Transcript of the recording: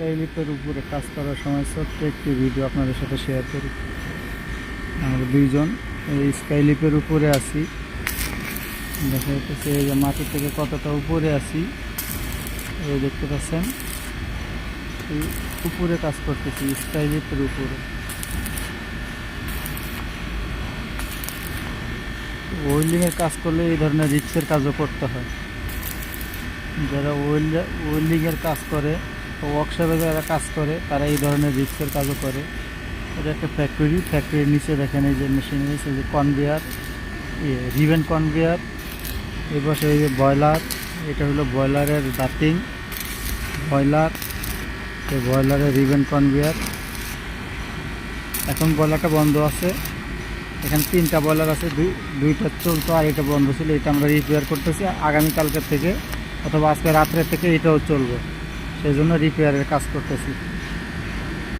স্কাইলিপের উপরে কাজ করার সময় ছোট্ট একটি ভিডিও আপনাদের সাথে শেয়ার করি। আমরা দুইজন এই স্কাইলিপের উপরে আছি। দেখা যাচ্ছে এই যে মাটি থেকে কতটা উপরে আছি, এই দেখতে পাচ্ছেন? এই উপরে কাজ করতেছি স্কাইলিপের উপরে। ওয়েল্ডিংয়ের কাজ করলে এই ধরনের রিক্সের কাজও করতে হয়। যারা ওয়েল্ড ওয়েল্ডিংয়ের কাজ করে ওয়ার্কশপে যারা কাজ করে, তারা এই ধরনের রিক্সের কাজও করে। এটা একটা ফ্যাক্টরি ফ্যাক্টরির নিচে দেখেন এই যে মেশিন এই যে কনভেয়ার রিভেন কনভেয়ার এই পাশে এই যে ব্রয়লার এটা হলো ব্রয়লারের দাঁতিং ব্রয়লার এই ব্রয়লারের রিভেন কনভেয়ার এখন ব্রয়লারটা বন্ধ আছে। এখানে তিনটা ব্রয়লার আছে, দুই, দুইটা চলতো আর এটা বন্ধ ছিল, এটা আমরা রিপেয়ার করতেছি। আগামীকালকের থেকে অথবা আজকে রাত্রে থেকে এটাও চলবে। সেই জন্য রিপেয়ারের কাজ করতেছি।